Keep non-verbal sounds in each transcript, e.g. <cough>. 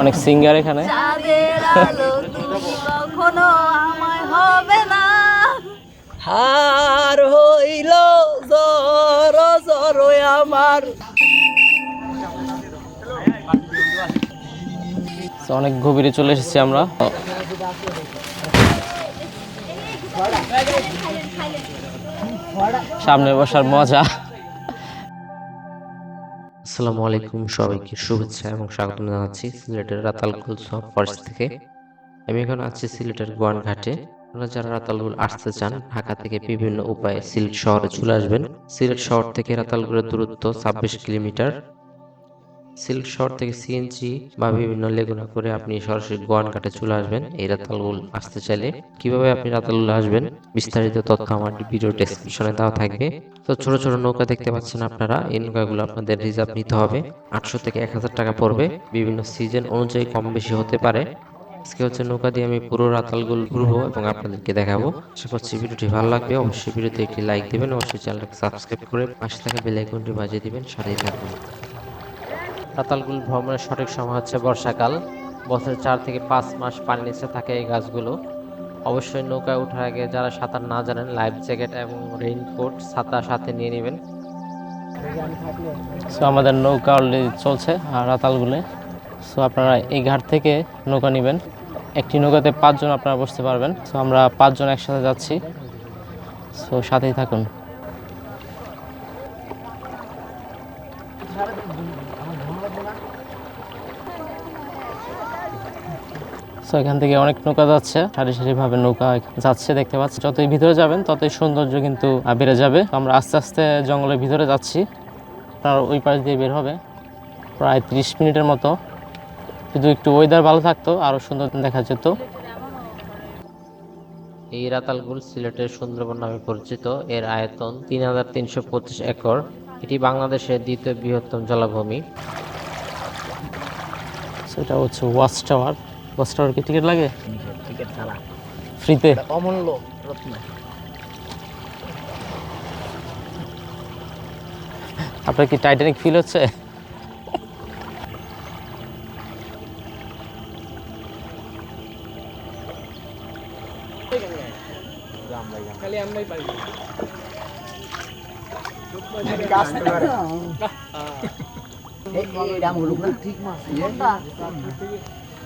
অনেক সিঙ্গার এখানে। চাঁদের আলো তুমি কখনো আমায় হবে না। হার হইল জর জর আমার। তো অনেক গভীরে চলে এসেছি আমরা। সামনে বসার মজা। আসসালামু আলাইকুম সবাইকে, শুভেচ্ছা এবং স্বাগত জানাচ্ছি সিলেটের রাতালগুল সব ফরেস্ট থেকে। আমি এখন আছি সিলেটের গোয়ান ঘাটে আপনারা যারা রাতালগুল আসতে চান, ঢাকা থেকে বিভিন্ন উপায়ে সিলেট শহরে চলে আসবেন। সিলেট শহর থেকে রাতালগুলের দূরত্ব ছাব্বিশ কিলোমিটার। সিল্ক শহর থেকে সিএনজি বা বিভিন্ন লেগুনা করে আপনি সরাসরি গোয়ান ঘাটে চলে আসবেন। এই রাতালগুল আসতে চাইলে কীভাবে আপনি রাতালগুল আসবেন? বিস্তারিত তথ্য আমার ভিডিও ডেসক্রিপশনে দেওয়া থাকবে। তো ছোট ছোট নৌকা দেখতে পাচ্ছেন আপনারা। এই নৌকাগুলো আপনাদের রিজার্ভ নিতে হবে। আটশো থেকে এক হাজার টাকা পড়বে। বিভিন্ন সিজন অনুযায়ী কম বেশি হতে পারে। আজকে হচ্ছে নৌকা দিয়ে আমি পুরো রাতালগুল ঘুরবো এবং আপনাদেরকে দেখাবো। আশা করছি ভিডিওটি ভালো লাগবে। অবশ্যই ভিডিওতে একটি লাইক দিবেন। অবশ্যই চ্যানেলটাকে সাবস্ক্রাইব করে পাশে থাকা বেল আইকনটি বাজিয়ে দিবেন। সাথেই থাকবেন রাতালগুল ভ্রমণের সঠিক সময় হচ্ছে বর্ষাকাল। বছরের চার থেকে পাঁচ মাস পানির নিচে থাকে এই গাছগুলো। অবশ্যই নৌকায় ওঠার আগে যারা সাঁতার না জানেন, লাইফ জ্যাকেট এবং রেইনকোট ছাতা সাথে নিয়ে নেবেন। সো আমাদের নৌকা অলরেডি চলছে আর রাতালগুলে। সো আপনারা এই ঘাট থেকে নৌকা নেবেন। একটি নৌকাতে পাঁচজন আপনারা বসতে পারবেন। সো আমরা পাঁচজন একসাথে যাচ্ছি। সো সাথেই থাকুন। সো এখান থেকে অনেক নৌকা যাচ্ছে। সারি সারি ভাবে নৌকা যাচ্ছে দেখতে পাচ্ছি। যতই ভিতরে যাবেন ততই সৌন্দর্য কিন্তু বেড়ে যাবে। আমরা আস্তে আস্তে জঙ্গলের ভিতরে যাচ্ছি। আপনার ওই পাশ দিয়ে বের হবে। প্রায় ত্রিশ মিনিটের মতো। শুধু একটু ওয়েদার ভালো থাকতো আরও সুন্দর দেখা যেত। এই রাতালগুল সিলেটের সুন্দরবন নামে পরিচিত। এর আয়তন তিন হাজার তিনশো পঁচিশ একর। এটি বাংলাদেশের দ্বিতীয় বৃহত্তম জলাভূমি। সেটা হচ্ছে ওয়াচ টাওয়ার ওয়াচ টাওয়ার কি টিকিট লাগে? টিকিট ছাড়া। ফ্রিতে অমূল্য রত্ন। আপনার কি টাইটানিক ফিল হচ্ছে?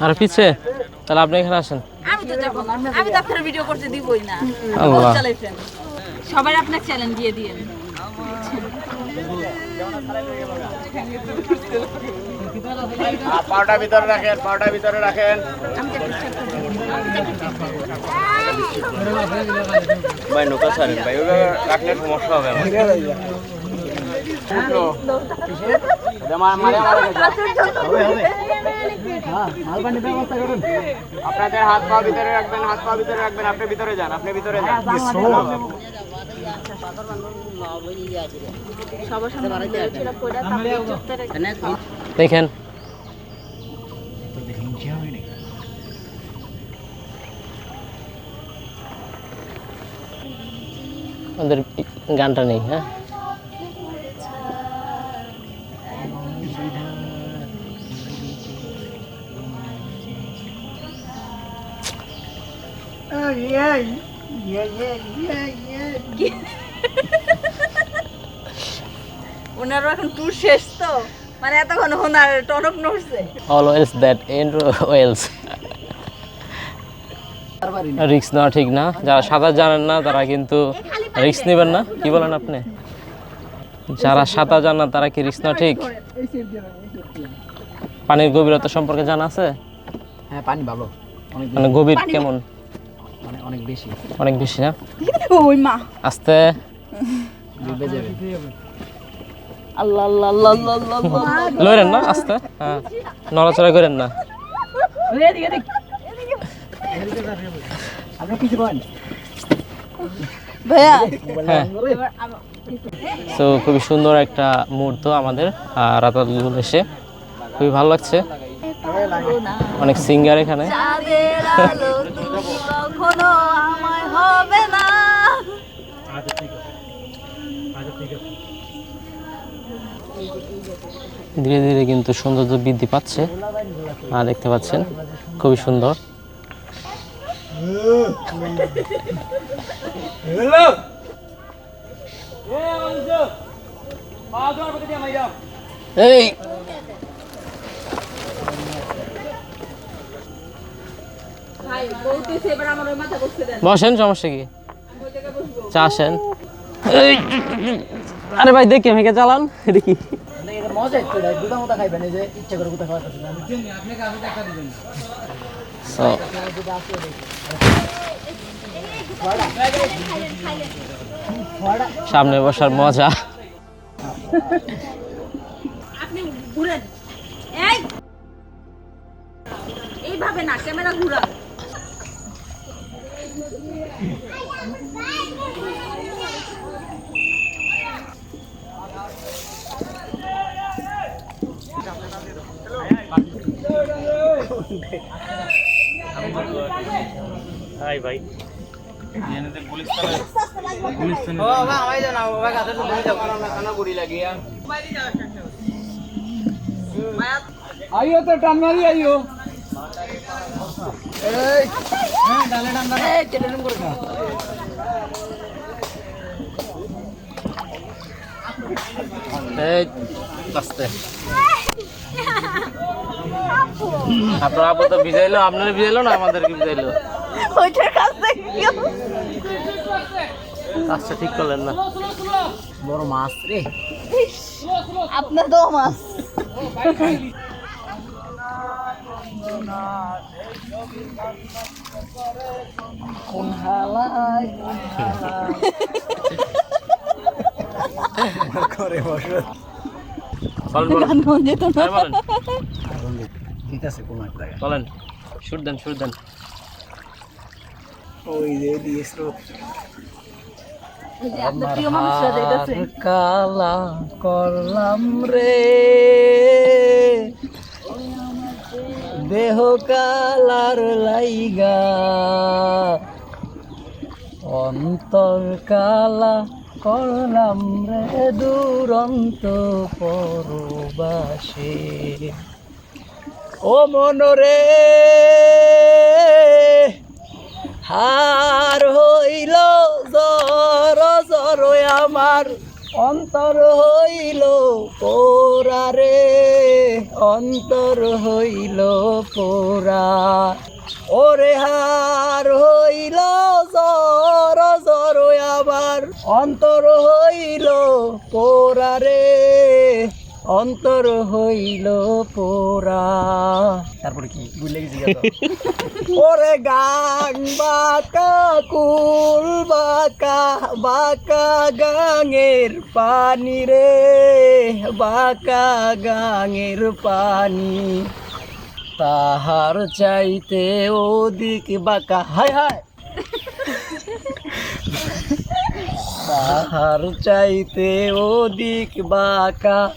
আর পিছে তাহলে আপনি এখানে আসেন আমি তো যাব না আমি তো আপনার ভিডিও করতে দিবই না আল্লাহ। সবাই আপনার চ্যালেঞ্জ দিয়ে দিয়েন পাউডার ভিতরে রাখেন পাউডার ভিতরে রাখেন ভাই নৌকা ছাড়েন ভাই ওগুলো রাখলে সমস্যা হবে আমার আপনাদের হাত পা ভিতরে রাখবেন হাত পা ভিতরে রাখবেন। আপনি ভিতরে যান আপনি ভিতরে যান। রেখে দেখেন। ওদের গানটা নেই হ্যাঁ? <laughs> ওনারও এখন ট্যুর শেষ তো? মানে এতক্ষণ ওনার টনক নড়ছে। অলওয়েজ দ্যাট এন্ড ওয়েলস রিক্স নেওয়া ঠিক না। যারা সাঁতার জানেন না তারা কিন্তু রিক্স নেবেন না। কি বলেন আপনি? যারা সাঁতার জান না তারা কি রিক্স নেওয়া ঠিক? পানির গভীরতা সম্পর্কে জানা আছে? হ্যাঁ পানি ভালো। মানে গভীর কেমন? মানে অনেক বেশি। অনেক বেশি না? <laughs> ওই মা। আস্তে। ডুবে যাবে আল্লাহ আল্লাহ আল্লাহ আল্লাহ আল্লাহ। আল্লাহ। লড়েন না আস্তে। হ্যাঁ নড়াচড়া করেন না। আপনি কিছু বলেন ভাইয়া। হ্যাঁ। তো খুবই সুন্দর একটা মুহূর্ত আমাদের রাতাল এসে। খুবই ভালো লাগছে। অনেক সিঙ্গার এখানে। কখনো আমায় হবে না। ধীরে ধীরে কিন্তু সৌন্দর্য বৃদ্ধি পাচ্ছে। আর দেখতে পাচ্ছেন খুবই সুন্দর। এই ভাই বলতেছে এবার আমার ওই মাথা বসতে দেন বসেন সমস্যা কি? চা আসেন। এই, আরে ভাই দেখি ভেঙে চালান? দেখি এটা মজা একটু গুদা মোটা খাইবেন এই যে ইচ্ছা করে গুদা খাওয়া So, সামনে বসার মজা। আপনি ঘুরেন। এই! এইভাবে না ক্যামেরা ঘুরান আইও তো টান মারি আইও। আপনার আপু তো ভিজাইলো আপনার ভিজাইলো না আমাদেরকে ভিজাইলো? ওইটার কাছ থেকে। কেউ আচ্ছা ঠিক করলেন না। বড় মাছ রে। আপনার তো মাছ। কোন হালায় করে বসো বলেন বলেন গান যেত না হ্যাঁ, বলেন ঠিক আছে কোন এক জায়গায় বলেন শুট দেন শুট দেন। ওই যে দিয়েছ এই যে আপনার প্রিয় মানুষরা যাইতেছে। কালা করলাম রে। দেহ কালার লাইগা। অন্তর কালা করলাম রে দুরন্ত পরবাসে। ও মনরে, হার হইল জর জর আমার। অন্তর হইল পোরারে অন্তর হইল পোরা ওরে হার হইল জর জর আমার অন্তর হইল পোরারে অন্তর হইল পোরা তারপরে কি? ভুলে গেছি <laughs> ওরে গাং, বাকা, কুল, বাকা বাকা গাঙের পানি রে, বাকা গাঙের পানি। তাহার চাইতে ওদিক বাকা, হায় হায়। তাহার চাইতে ওদিক বাকা,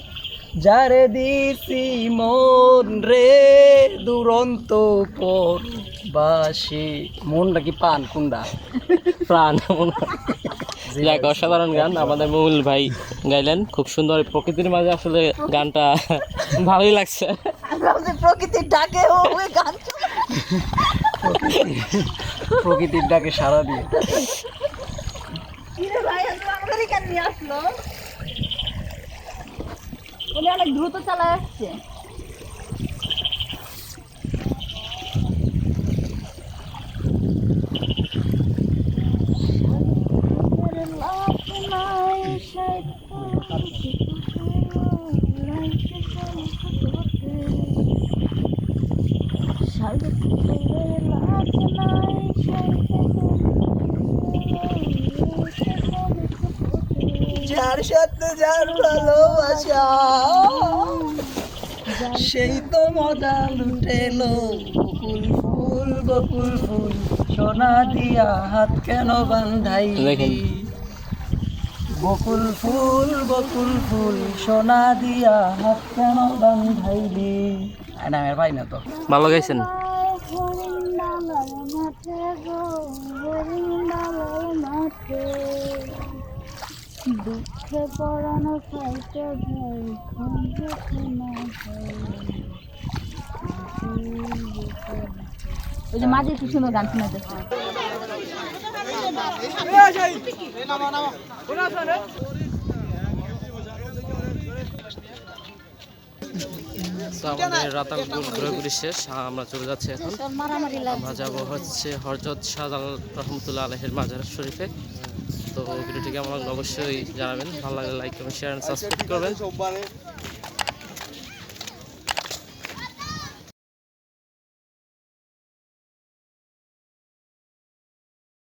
যারে দিছি মন রে। দুরন্ত পর বাসি। মনটা কি পান কুন্ডা প্রাণ। যাক অসাধারণ গান। আমাদের মহুল ভাই গাইলেন। খুব সুন্দর প্রকৃতির মাঝে আসলে গানটা ভালোই লাগছে। প্রকৃতির ডাকে ওই গান প্রকৃতির ডাকে সারা দিয়ে। অনেক দ্রুত চালায় আসছে। যার সাথে যার ভালোবাসা সেই তো মজা লুটেলো বকুল ফুল বকুল ফুল সোনা দিয়া হাত কেন বান্ধাই। বকুল ফুল বকুল ফুল সোনা দিয়া হাত কেন বান্ধাইলি? আমার ভাই না তো ভালো গাইছেন। দুঃখে। পড়ানো খাইতে ভয় খঞ্জে না ওই যে মাঝে কি সুন্দর গান শোনাতেছে আমাদের রাতালপুর ঘোরাঘুরি শেষ আমরা চলে যাচ্ছি এখন। আমরা যাব হচ্ছে হরজত শাহজালাল রহমতুল্লাহ আলহের মাজার শরীফে। তো ভিডিওটি কেমন অবশ্যই জানাবেন। ভালো লাগলে লাইক করবেন শেয়ার করবেন।